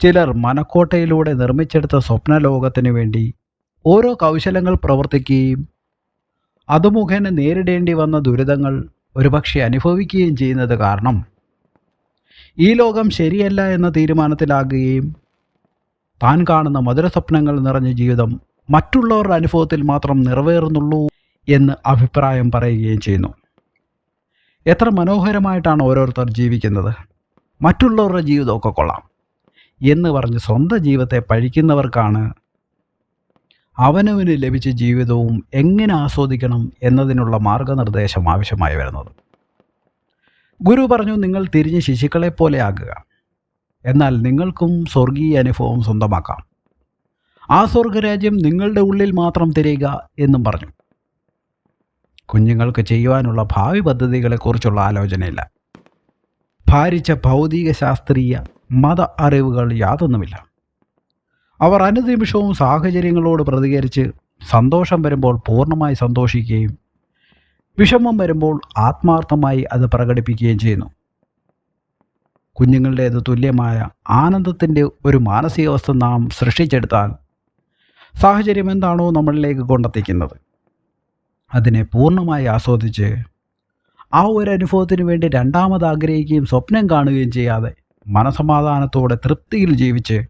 ചിലർ മനക്കോട്ടയിലൂടെ നിർമ്മിച്ചെടുത്ത സ്വപ്നലോകത്തിനു വേണ്ടി ഓരോ കൗശലങ്ങൾ പ്രവർത്തിക്കുകയും അതുമുഖേന നേരിടേണ്ടി വന്ന ദുരിതങ്ങൾ ഒരുപക്ഷെ അനുഭവിക്കുകയും ചെയ്യുന്നത് കാരണം ഈ ലോകം ശരിയല്ല എന്ന തീരുമാനത്തിലാകുകയും താൻ കാണുന്ന മധുര സ്വപ്നങ്ങൾ നിറഞ്ഞ ജീവിതം മറ്റുള്ളവരുടെ അനുഭവത്തിൽ മാത്രം നിറവേറുന്നുള്ളൂ എന്ന് അഭിപ്രായം പറയുകയും ചെയ്യുന്നു. എത്ര മനോഹരമായിട്ടാണ് ഓരോരുത്തർ ജീവിക്കുന്നത്. മറ്റുള്ളവരുടെ ജീവിതമൊക്കെ കൊള്ളാം. എന്ന് പറഞ്ഞ് സ്വന്തം ജീവിതത്തെ പഴിക്കുന്നവർക്കാണ് അവനവന് ലഭിച്ച ജീവിതവും എങ്ങനെ ആസ്വദിക്കണം എന്നതിനുള്ള മാർഗനിർദ്ദേശം ആവശ്യമായി വരുന്നത്. ഗുരു പറഞ്ഞു നിങ്ങൾ തിരിഞ്ഞ് ശിശുക്കളെ പോലെ ആകുക. എന്നാൽ നിങ്ങൾക്കും സ്വർഗീയ അനുഭവം സ്വന്തമാക്കാം. ആ സ്വർഗരാജ്യം നിങ്ങളുടെ ഉള്ളിൽ മാത്രം തിരയുക എന്നും പറഞ്ഞു. കുഞ്ഞുങ്ങൾക്ക് ചെയ്യുവാനുള്ള ഭാവി പദ്ധതികളെക്കുറിച്ചുള്ള ആലോചനയില്ല. ഭാരിച്ച ഭൗതിക ശാസ്ത്രീയ മത അറിവുകൾ യാതൊന്നുമില്ല. അവർ അനുനിമിഷവും സാഹചര്യങ്ങളോട് പ്രതികരിച്ച് സന്തോഷം വരുമ്പോൾ പൂർണമായി സന്തോഷിക്കുകയും വിഷമം വരുമ്പോൾ ആത്മാർത്ഥമായി അത് പ്രകടിപ്പിക്കുകയും ചെയ്യുന്നു. കുഞ്ഞുങ്ങളുടേത് തുല്യമായ ആനന്ദത്തിന്റെ ഒരു മാനസികാവസ്ഥ നാം സൃഷ്ടിച്ചെടുത്താൽ സാഹചര്യം എന്താണോ നമ്മളിലേക്ക് കൊണ്ടെത്തിക്കുന്നത്. അതിനെ പൂർണമായി ആസ്വദിച്ച് ആ ഒരു അനുഭവത്തിന് വേണ്ടി രണ്ടാമത് ആഗ്രഹിക്കുകയും സ്വപ്നം കാണുകയും ചെയ്യാതെ മനസമാധാനത്തോടെ തൃപ്തിയിൽ ജീവിച്ച്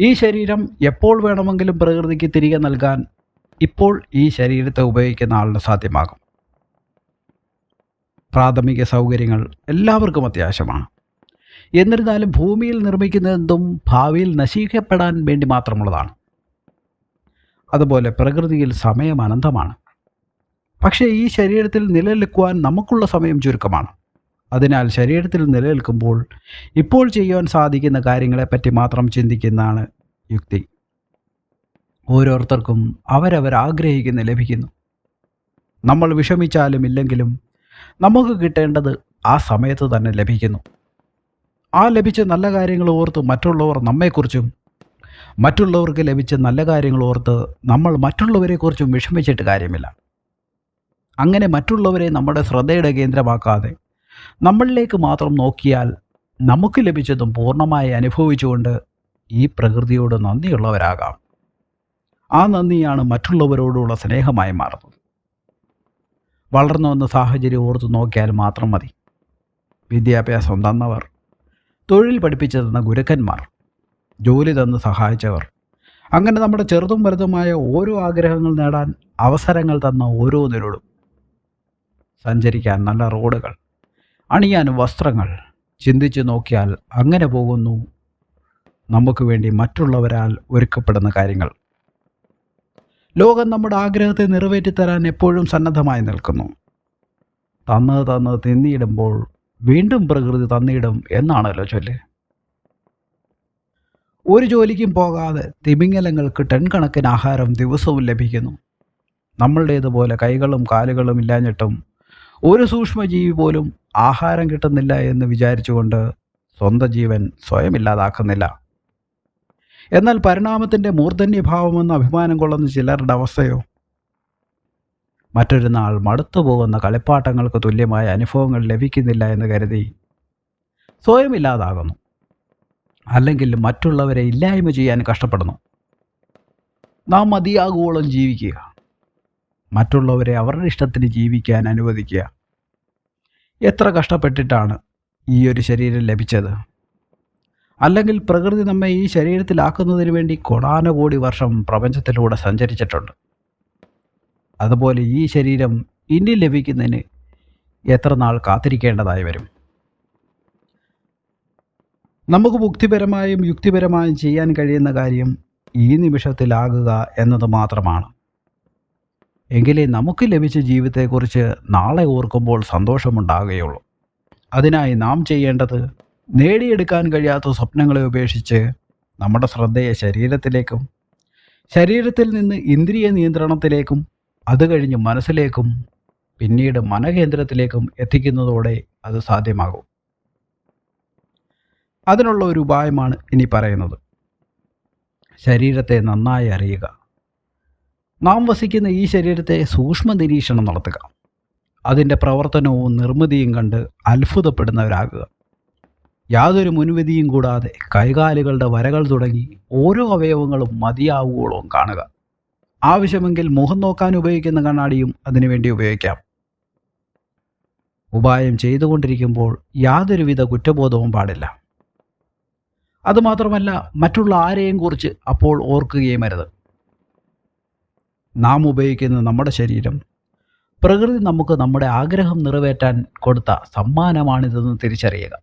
ഈ ശരീരം എപ്പോൾ വേണമെങ്കിലും പ്രകൃതിക്ക് തിരികെ നൽകാൻ ഇപ്പോൾ ഈ ശരീരത്തെ ഉപയോഗിക്കുന്ന ആളിന് സാധ്യമാകും. പ്രാഥമിക സൗകര്യങ്ങൾ എല്ലാവർക്കും അത്യാവശ്യമാണ്. എന്നിരുന്നാലും ഭൂമിയിൽ നിർമ്മിക്കുന്നതെന്തും ഭാവിയിൽ നശിക്കപ്പെടാൻ വേണ്ടി മാത്രമുള്ളതാണ്. അതുപോലെ പ്രകൃതിയിൽ സമയം അനന്തമാണ്. പക്ഷേ ഈ ശരീരത്തിൽ നിലനിൽക്കുവാൻ നമുക്കുള്ള സമയം ചുരുക്കമാണ്. അതിനാൽ ശരീരത്തിൽ നിലനിൽക്കുമ്പോൾ ഇപ്പോൾ ചെയ്യുവാൻ സാധിക്കുന്ന കാര്യങ്ങളെപ്പറ്റി മാത്രം ചിന്തിക്കുന്നതാണ് യുക്തി. ഓരോരുത്തർക്കും അവരവർ ആഗ്രഹിക്കുന്ന ലഭിക്കുന്നു. നമ്മൾ വിഷമിച്ചാലും ഇല്ലെങ്കിലും നമുക്ക് കിട്ടേണ്ടത് ആ സമയത്ത് തന്നെ ലഭിക്കുന്നു. ആ ലഭിച്ച നല്ല കാര്യങ്ങൾ ഓർത്ത് മറ്റുള്ളവർ നമ്മെക്കുറിച്ചും മറ്റുള്ളവർക്ക് ലഭിച്ച നല്ല കാര്യങ്ങൾ ഓർത്ത് നമ്മൾ മറ്റുള്ളവരെക്കുറിച്ചും വിഷമിച്ചിട്ട് കാര്യമില്ല. അങ്ങനെ മറ്റുള്ളവരെ നമ്മുടെ ശ്രദ്ധയുടെ കേന്ദ്രമാക്കാതെ നമ്മളിലേക്ക് മാത്രം നോക്കിയാൽ നമുക്ക് ലഭിച്ചതും പൂർണമായി അനുഭവിച്ചുകൊണ്ട് ഈ പ്രകൃതിയോട് നന്ദിയുള്ളവരാകാം. ആ നന്ദിയാണ് മറ്റുള്ളവരോടുള്ള സ്നേഹമായി മാറുന്നത്. വളർന്നു വന്ന സാഹചര്യം ഓർത്ത് നോക്കിയാൽ മാത്രം മതി. വിദ്യാഭ്യാസം തന്നവർ തൊഴിൽ പഠിപ്പിച്ചു തന്ന ഗുരുക്കന്മാർ ജോലി തന്ന് സഹായിച്ചവർ അങ്ങനെ നമ്മുടെ ചെറുതും വലുതുമായ ഓരോ ആഗ്രഹങ്ങൾ നേടാൻ അവസരങ്ങൾ തന്ന ഓരോന്നിനോടും സഞ്ചരിക്കാൻ നല്ല റോഡുകൾ അണിയാൻ വസ്ത്രങ്ങൾ ചിന്തിച്ചു നോക്കിയാൽ അങ്ങനെ പോകുന്നു. നമുക്ക് വേണ്ടി മറ്റുള്ളവരാൽ ഒരുക്കപ്പെടുന്ന കാര്യങ്ങൾ. ലോകം നമ്മുടെ ആഗ്രഹത്തെ നിറവേറ്റിത്തരാൻ എപ്പോഴും സന്നദ്ധമായി നിൽക്കുന്നു. തന്നത് തന്ന് തിന്നിയിടുമ്പോൾ വീണ്ടും പ്രകൃതി തന്നിടും എന്നാണല്ലോ ചൊല്ല്. ഒരു ജോലിക്കും പോകാതെ തിമിങ്ങലങ്ങൾക്ക് ടൺ കണക്കിന് ആഹാരം ദിവസവും ലഭിക്കുന്നു. നമ്മളുടേതുപോലെ കൈകളും കാലുകളും ഇല്ലാഞ്ഞിട്ടും ഒരു സൂക്ഷ്മജീവി പോലും ആഹാരം കിട്ടുന്നില്ല എന്ന് വിചാരിച്ചുകൊണ്ട് സ്വന്തം ജീവൻ സ്വയം ഇല്ലാതാക്കുന്നില്ല എന്നാൽ പരിണാമത്തിന്റെ മൂർധന്യഭാവമെന്ന് അഭിമാനം കൊള്ളുന്ന ചിലരുടെ അവസ്ഥയോ? മറ്റൊരു നാൾ മടുത്തു പോകുന്ന കളിപ്പാട്ടങ്ങൾക്ക് തുല്യമായ അനുഭവങ്ങൾ ലഭിക്കുന്നില്ല എന്ന് കരുതി സ്വയം ഇല്ലാതാകുന്നു അല്ലെങ്കിൽ മറ്റുള്ളവരെ ഇല്ലായ്മ ചെയ്യാൻ കഷ്ടപ്പെടുന്നു. നാം മതിയാകുവോളം ജീവിക്കുക. മറ്റുള്ളവരെ അവരുടെ ഇഷ്ടത്തിന് ജീവിക്കാൻ അനുവദിക്കുക. എത്ര കഷ്ടപ്പെട്ടിട്ടാണ് ഈ ഒരു ശരീരം ലഭിച്ചത്? അല്ലെങ്കിൽ പ്രകൃതി നമ്മെ ഈ ശരീരത്തിലാക്കുന്നതിന് വേണ്ടി കൊടാനുകോടി വർഷം പ്രപഞ്ചത്തിലൂടെ സഞ്ചരിച്ചിട്ടുണ്ട്. അതുപോലെ ഈ ശരീരം ഇനി ലഭിക്കുന്നതിന് എത്ര നാൾ കാത്തിരിക്കേണ്ടതായി വരും? നമുക്ക് മുക്തിപരമായും യുക്തിപരമായും ചെയ്യാൻ കഴിയുന്ന കാര്യം ഈ നിമിഷത്തിലാകുക എന്നത് മാത്രമാണ്. എങ്കിലേ നമുക്ക് ലഭിച്ച ജീവിതത്തെക്കുറിച്ച് നാളെ ഓർക്കുമ്പോൾ സന്തോഷമുണ്ടാകുകയുള്ളൂ. അതിനായി നാം ചെയ്യേണ്ടത് നേടിയെടുക്കാൻ കഴിയാത്ത സ്വപ്നങ്ങളെ ഉപേക്ഷിച്ച് നമ്മുടെ ശ്രദ്ധയെ ശരീരത്തിലേക്കും ശരീരത്തിൽ നിന്ന് ഇന്ദ്രിയ നിയന്ത്രണത്തിലേക്കും അത് കഴിഞ്ഞ് മനസ്സിലേക്കും പിന്നീട് മനകേന്ദ്രത്തിലേക്കും എത്തിക്കുന്നതോടെ അത് സാധ്യമാകും. അതിനുള്ള ഒരു ഉപായമാണ് ഇനി പറയുന്നത്. ശരീരത്തെ നന്നായി അറിയുക. നാം വസിക്കുന്ന ഈ ശരീരത്തെ സൂക്ഷ്മ നിരീക്ഷണം നടത്തുക. അതിന്റെ പ്രവർത്തനവും നിർമ്മിതിയും കണ്ട് അത്ഭുതപ്പെടുന്നവരാകുക. യാതൊരു മുൻവിധിയും കൂടാതെ കൈകാലുകളുടെ വരകൾ തുടങ്ങി ഓരോ അവയവങ്ങളും മതിയാവുകളും കാണുക. ആവശ്യമെങ്കിൽ മുഖം നോക്കാൻ ഉപയോഗിക്കുന്ന കണ്ണാടിയും അതിനുവേണ്ടി ഉപയോഗിക്കാം. ഉപായം ചെയ്തുകൊണ്ടിരിക്കുമ്പോൾ യാതൊരുവിധ കുറ്റബോധവും പാടില്ല. അതുമാത്രമല്ല മറ്റുള്ള ആരെയും കുറിച്ച് അപ്പോൾ ഓർക്കുകയും അരുത്. നാം ഉപയോഗിക്കുന്ന നമ്മുടെ ശരീരം. പ്രകൃതി നമുക്ക് നമ്മുടെ ആഗ്രഹം നിറവേറ്റാൻ കൊടുത്ത സമ്മാനമാണിതെന്ന് തിരിച്ചറിയുക.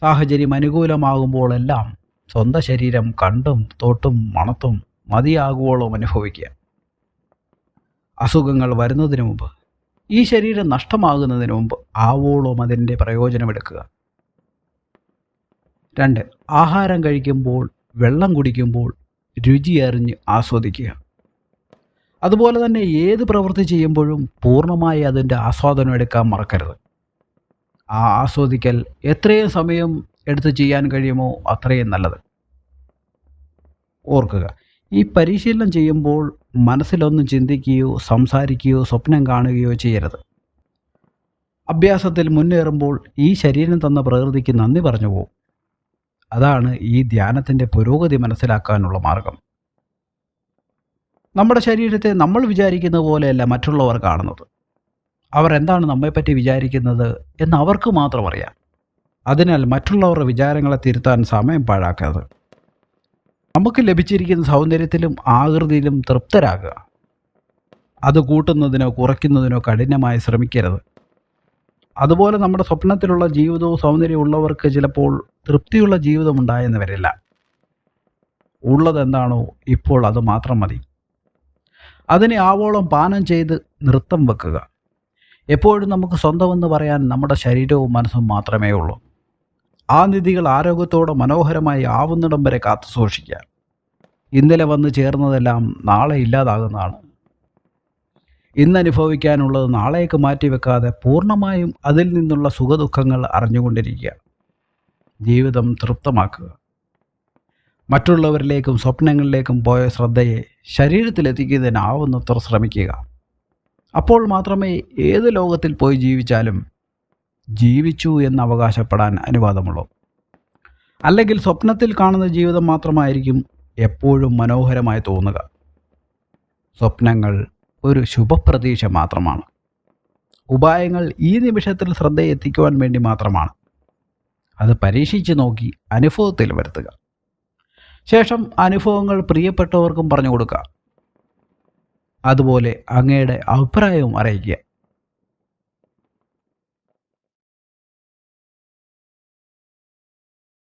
സാഹചര്യം അനുകൂലമാകുമ്പോഴെല്ലാം സ്വന്തം ശരീരം കണ്ടും തൊട്ടും മണത്തും മതിയാകുവോളം അനുഭവിക്കുക. അസുഖങ്ങൾ വരുന്നതിന് മുമ്പ് ഈ ശരീരം നഷ്ടമാകുന്നതിന് മുമ്പ് ആവോളം അതിന്റെ പ്രയോജനമെടുക്കുക രണ്ട് ആഹാരം കഴിക്കുമ്പോൾ വെള്ളം കുടിക്കുമ്പോൾ രുചി അറിഞ്ഞ് ആസ്വദിക്കുക. അതുപോലെ തന്നെ ഏത് പ്രവൃത്തി ചെയ്യുമ്പോഴും പൂർണമായി അതിന്റെ ആസ്വാദനം എടുക്കാൻ മറക്കരുത്. ആ ആസ്വദിക്കൽ എത്രയും സമയം എടുത്ത് ചെയ്യാൻ കഴിയുമോ അത്രയും നല്ലത്. ഓർക്കുക ഈ പരിശീലനം ചെയ്യുമ്പോൾ മനസ്സിലൊന്നും ചിന്തിക്കുകയോ സംസാരിക്കുകയോ സ്വപ്നം കാണുകയോ ചെയ്യരുത്. അഭ്യാസത്തിൽ മുന്നേറുമ്പോൾ ഈ ശരീരം തന്ന പ്രകൃതിക്ക് നന്ദി പറഞ്ഞു പോകും അതാണ് ഈ ധ്യാനത്തിന്റെ പുരോഗതി മനസ്സിലാക്കാനുള്ള മാർഗം. നമ്മുടെ ശരീരത്തെ നമ്മൾ വിചാരിക്കുന്ന പോലെയല്ല മറ്റുള്ളവർ കാണുന്നത്. അവർ എന്താണ് നമ്മെപ്പറ്റി വിചാരിക്കുന്നത് എന്ന് അവർക്ക് മാത്രം അറിയാം. അതിനാൽ മറ്റുള്ളവരുടെ വിചാരങ്ങളെ തിരുത്താൻ സമയം പാഴാക്കരുത് നമുക്ക് ലഭിച്ചിരിക്കുന്ന സൗന്ദര്യത്തിലും ആകൃതിയിലും തൃപ്തരാകുക. അത് കൂട്ടുന്നതിനോ കുറയ്ക്കുന്നതിനോ കഠിനമായി ശ്രമിക്കരുത്. അതുപോലെ നമ്മുടെ സ്വപ്നത്തിലുള്ള ജീവിതവും സൗന്ദര്യവും ഉള്ളവർക്ക് ചിലപ്പോൾ തൃപ്തിയുള്ള ജീവിതം ഉണ്ടായെന്ന് വരില്ല. ഉള്ളതെന്താണോ ഇപ്പോൾ അത് മാത്രം മതി. അതിനെ ആവോളം പാനം ചെയ്ത് നൃത്തം വെക്കുക. എപ്പോഴും നമുക്ക് സ്വന്തമെന്ന് പറയാൻ നമ്മുടെ ശരീരവും മനസ്സും മാത്രമേ ഉള്ളൂ. ആ നിധികൾ ആരോഗ്യത്തോടെ മനോഹരമായി ആവുന്നിടം വരെ കാത്തു സൂക്ഷിക്കുക. ഇന്നലെ വന്ന് ചേർന്നതെല്ലാം നാളെ ഇല്ലാതാകുന്നതാണ്. ഇന്ന് അനുഭവിക്കാനുള്ളത് നാളേക്ക് മാറ്റിവെക്കാതെ പൂർണമായും അതിൽ നിന്നുള്ള സുഖദുഃഖങ്ങൾ അറിഞ്ഞുകൊണ്ടിരിക്കുക. ജീവിതം തൃപ്തമാക്കുക. മറ്റുള്ളവരിലേക്കും സ്വപ്നങ്ങളിലേക്കും പോയ ശ്രദ്ധയെ ശരീരത്തിലെത്തിക്കുന്നതിനാവുന്നത്ര ശ്രമിക്കുക. അപ്പോൾ മാത്രമേ ഏത് ലോകത്തിൽ പോയി ജീവിച്ചാലും ജീവിച്ചു എന്ന് അവകാശപ്പെടാൻ അനുവാദമുള്ളൂ. അല്ലെങ്കിൽ സ്വപ്നത്തിൽ കാണുന്ന ജീവിതം മാത്രമായിരിക്കും എപ്പോഴും മനോഹരമായി തോന്നുക. സ്വപ്നങ്ങൾ ഒരു ശുഭപ്രതീക്ഷ മാത്രമാണ്. ഉപായങ്ങൾ ഈ നിമിഷത്തിൽ ശ്രദ്ധയെത്തിക്കുവാൻ വേണ്ടി മാത്രമാണ്. അത് പരീക്ഷിച്ച് നോക്കി അനുഭവത്തിൽ വരുത്തുക. ശേഷം അനുഭവങ്ങൾ പ്രിയപ്പെട്ടവർക്കും പറഞ്ഞു കൊടുക്കുക അതുപോലെ അങ്ങയുടെ അഭിപ്രായവും അറിയിക്കുക.